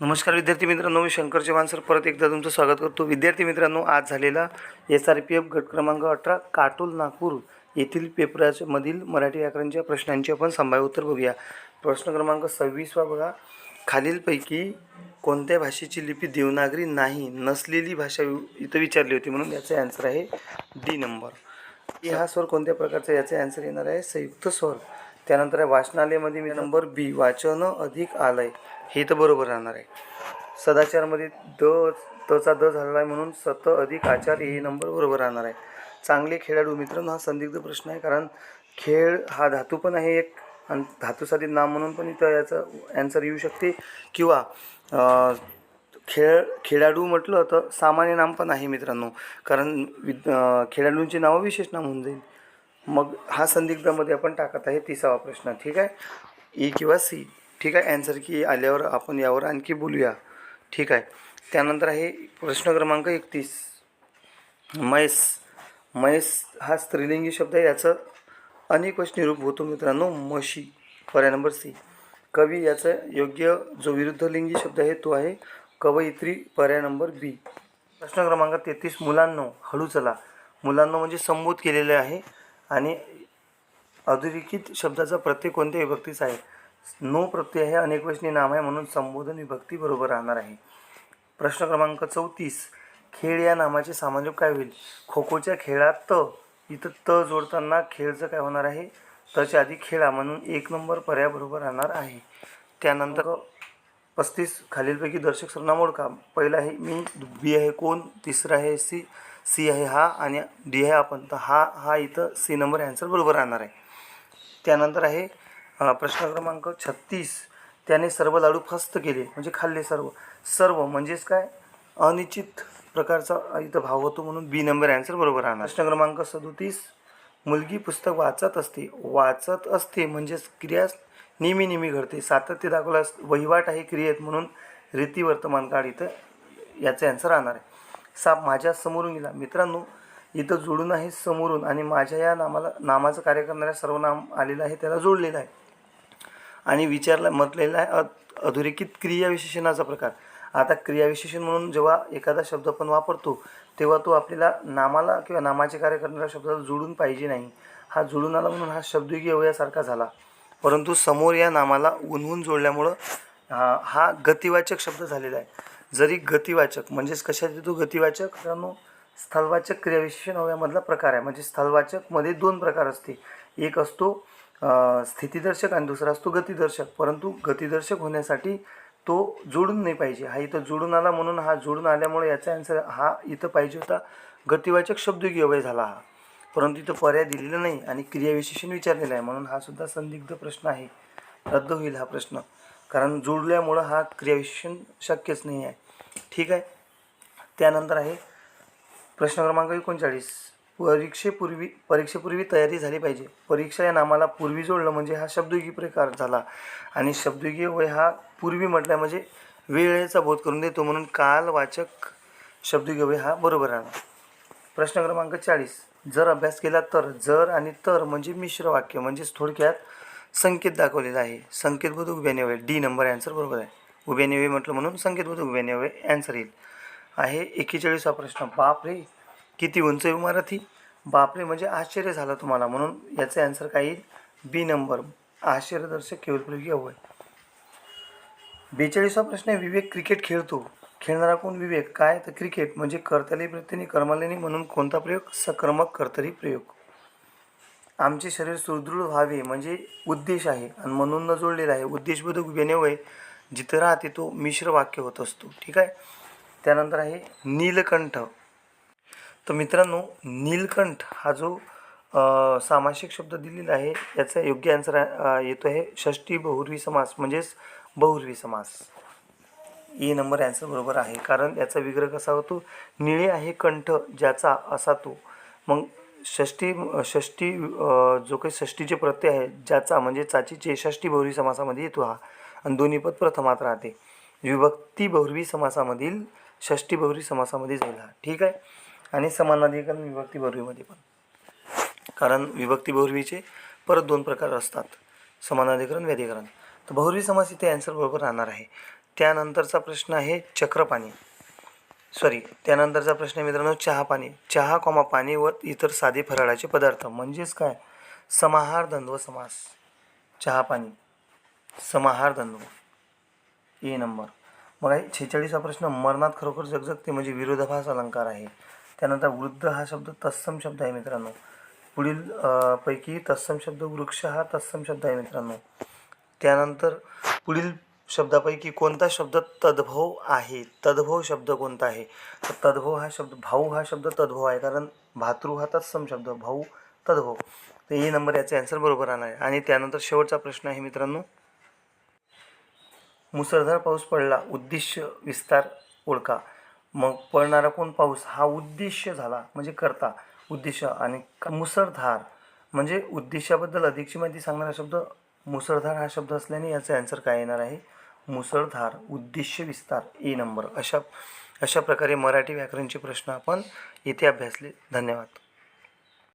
नमस्कार विद्यार्थी मित्रांनो मी शंकर चव्हाण सर. परत एकदा तुमचं स्वागत करतो. विद्यार्थी मित्रांनो आज झालेला एस आर पी एफ गट क्रमांक अठरा काटोल नागपूर येथील पेपरामधील मराठी व्याकरणच्या प्रश्नांची आपण संभाव्य उत्तर बघूया. प्रश्न क्रमांक सव्वीसवा बघा. खालीलपैकी कोणत्या भाषेची लिपी देवनागरी नाही नसलेली भाषा वि- इथं विचारली होती म्हणून याचा ॲन्सर आहे डी नंबर की हा स्वर कोणत्या प्रकारचा याचा ॲन्सर येणार आहे? संयुक्त स्वर. त्यानंतर आहे वाचनालयमध्ये मी नंबर बी वाचन अधिक आलय. हे तर बरोबर राहणार आहे. सदाचारमध्ये द तचा द झालेला आहे म्हणून सत अधिक आचार हे नंबर बरोबर राहणार आहे. चांगले खेळाडू मित्रांनो हा संदिग्ध प्रश्न आहे कारण खेळ हा धातू पण आहे एक आणि धातूसाठी नाम म्हणून पण इथं याचं ॲन्सर येऊ शकते. किंवा खेळ खेळाडू म्हटलं तर सामान्य नाम पण आहे मित्रांनो. कारण विद खेळाडूंची नावं विशेष नाम होऊन जाईल. मग हा संदिग्धामध्ये आपण टाकत आहे तिसावा प्रश्न. ठीक आहे? ई किंवा सी ठीक आहे? ॲन्सर की आल्यावर आपण यावर आणखी बोलूया. ठीक आहे? त्यानंतर आहे प्रश्न क्रमांक एकतीस. म्हैस म्हैस हा स्त्रीलिंगी शब्द आहे. याचं अनेक वचनी निरूप होतो मित्रांनो. म्हशी पर्याय नंबर सी कवी याचं योग्य जो विरुद्धलिंगी शब्द आहे तो आहे कवयित्री. पर्याय नंबर बी प्रश्न क्रमांक तेहतीस. मुलांनो हळू चला. मुलांनो म्हणजे संबोध केलेले आहे. आणि अधोरेखित शब्दाचा प्रत्यय कोणत्या विभक्तीचा आहे? नो प्रत्यय हे अनेकवचनी नाम आहे म्हणून संबोधन विभक्ती बरोबर राहणार आहे. प्रश्न क्रमांक चौतीस. खेळ या नामाचे सामान्य काय होईल? खो खोच्या खेळात त इथं त जोडताना खेळचं काय होणार आहे? तच्या आधी खेळा म्हणून एक नंबर पर्याय बरोबर राहणार आहे. त्यानंतर पस्तीस खालीलपैकी दर्शक सर्वनाम ओळखा पहिला आहे मी बी आहे कोण तिसरा आहे सी सी आहे हा आणि डी आहे आपण. तर हा हा इथं सी नंबर ॲन्सर बरोबर राहणार आहे. त्यानंतर आहे प्रश्न क्रमांक छत्तीस. त्याने सर्व लाडू फस्त केले म्हणजे खाल्ले सर्व. सर्व म्हणजेच काय? अनिश्चित प्रकारचा इथं भाव होतो म्हणून बी नंबर ॲन्सर बरोबर राहणार. प्रश्न क्रमांक सदोतीस. मुलगी पुस्तक वाचत असते. वाचत असते म्हणजेच क्रिया नेहमी नेहमी घडते. सातत्य दाखवलं वहिवाट आहे क्रियेत म्हणून रीती वर्तमान काळ इथं याचं ॲन्सर राहणार आहे. साप माझ्या समोरून गेला. मित्रांनो इथं जोडून आहे समोरून आणि माझ्या या नामाला नामाचं कार्य करणाऱ्या सर्व नाम आलेलं आहे त्याला जोडलेलं आहे. आणि विचारला म्हटलेलं आहे अ- अधोरेखित क्रियाविशेषणाचा प्रकार. आता क्रियाविशेषण म्हणून जेव्हा एखादा शब्द आपण वापरतो तेव्हा तो आपल्याला नामाला किंवा नामाचे कार्य करणाऱ्या शब्दाला जोडून पाहिजे नाही. हा जोडून आला म्हणून हा शब्दयोगी अवयासारखा झाला. परंतु समोर या नामाला उन्हून जोडल्यामुळं हा हा गतिवाचक शब्द झालेला आहे. जरी गतिवाचक म्हणजेच कशात येतो गतिवाचक? मित्रांनो स्थलवाचक क्रियाविशेषण अवयामधला प्रकार आहे. म्हणजे स्थलवाचकमध्ये दोन प्रकार असते एक असतो स्थितीदर्शक आणि दुसरा असतो गतिदर्शक. परंतु गतिदर्शक होण्यासाठी तो जोडून नाही पाहिजे. हा इथं जोडून आला म्हणून हा जोडून आल्यामुळे याचा आन्सर हा इथं पाहिजे होता. गतिवाचक शब्दयोगी अवय झाला हा. परंतु इथं पर्याय दिलेला नाही आणि क्रियाविशेषण विचारलेलं आहे. म्हणून हा सुद्धा संदिग्ध प्रश्न आहे. रद्द होईल हा प्रश्न. कारण जोडल्यामुळं हा क्रियाविशेषण शक्यच नाही आहे. ठीक आहे? त्यानंतर आहे प्रश्न क्रमांक एकोणचाळीस. परीक्षेपूर्वी परीक्षेपूर्वी तयारी झाली पाहिजे. परीक्षा या नामाला पूर्वी जोडलं म्हणजे हा शब्दयुगी प्रकार झाला. आणि शब्दयुगी वय हा पूर्वी म्हटलं म्हणजे वेळेचा बोध करून देतो म्हणून कालवाचक शब्दयुगी वय हा बरोबर आला. प्रश्न क्रमांक चाळीस. जर अभ्यास केला तर जर आणि तर म्हणजे मिश्र वाक्य म्हणजेच थोडक्यात संकेत दाखवलेला आहे. संकेतबद्ध नव्हे डी नंबर ॲन्सर बरोबर आहे. उभ्याने म्हटलं म्हणून संकेतबद्ध नव्हे ॲन्सर येईल. आहे एकेचाळीसवा प्रश्न. बाप रे किती उंच इमारत? ही बाप रे म्हणजे आश्चर्य झालं तुम्हाला म्हणून याचं ॲन्सर काय येईल? बी नंबर. आश्चर्यदर्शक केवलप्रयोगी अवय बेचाळीसवा प्रश्न आहे विवेक क्रिकेट खेळतो. खेळणारा कोण विवेक? काय? तर क्रिकेट म्हणजे कर्तली प्रत्येने कर्मलेनी म्हणून कोणता प्रयोग? सकर्मक कर्तरी प्रयोग. आमचे शरीर सुदृढ व्हावे म्हणजे उद्देश आहे. आणि म्हणून न जोडलेला आहे. उद्देशबोधक उभ्याने वय जिथं राहते तो मिश्र वाक्य होत असतो. ठीक आहे? त्यानंतर आहे नीलकंठ. तर मित्रांनो नीलकंठ हा जो सामासिक शब्द दिलेला आहे याचा योग्य आन्सर येतो आहे षष्टी बहुर्वी समास म्हणजेच बहुर्वी समास. ए नंबर ॲन्सर बरोबर आहे. कारण याचा विग्रह कसा होतो? निळे आहे कंठ ज्याचा असा तो. मग षष्टी षष्टी जो काही षष्टीचे प्रत्यय आहे ज्याचा म्हणजे चाचीचे षष्टी बहुरी समासामध्ये येतो हा. आणि दोन्ही पद प्रथमात राहते. विभक्ती बहुर्वी समासामधील षष्टी बहुरी समासामध्ये जाईल हा. ठीक आहे? आणि समानाधिकरण विभक्ती बहुर्वीमध्ये पण. कारण विभक्ती बहुर्वीचे परत दोन प्रकार असतात. समानाधिकरण व्याधिकरण. तर बहुर्वी समास इथे ॲन्सर बरोबर राहणार आहे. त्यानंतरचा प्रश्न आहे चक्रपाणी. सॉरी त्यानंतरचा प्रश्न आहे मित्रांनो चहा पाणी. चहा कॉमा पाणी व इतर साधे फराळाचे पदार्थ. म्हणजेच काय? समाहार द्वंद्व समास. चहा पाणी. समाहार द्वंद्व. ए नंबर मग आहे छेचाळीसा प्रश्न. मरणात खरोखर जगजगते म्हणजे विरोधाभास अलंकार आहे. त्यानंतर वृद्ध हा शब्द तत्सम शब्द आहे मित्रांनो. पुढील पैकी तत्सम शब्द वृक्ष हा तत्सम शब्द आहे मित्रांनो. त्यानंतर पुढील शब्दापैकी कोणता शब्द तद्भव आहे? तद्भव शब्द कोणता आहे? तर तद्भव हा शब्द भाऊ हा शब्द तद्भव आहे कारण भातृ हा तत्सम शब्द भाऊ तद्भव. तर ए नंबर याचे ॲन्सर बरोबर आला आहे. आणि त्यानंतर शेवटचा प्रश्न आहे मित्रांनो. मुसळधार पाऊस पडला उद्दिष्ट विस्तार ओळखा. मग पडणारा कोण पाऊस? हा उद्देश झाला म्हणजे करता. उद्देश आणि मुसळधार. म्हणजे उद्देशाबद्दल अधिकची माहिती सांगणारा शब्द मुसळधार हा शब्द असल्याने याचं आन्सर काय येणार आहे? मुसळधार उद्देश्य विस्तार ए नंबर. अशा अशा प्रकारे मराठी व्याकरणचे प्रश्न आपण येथे अभ्यासले. धन्यवाद.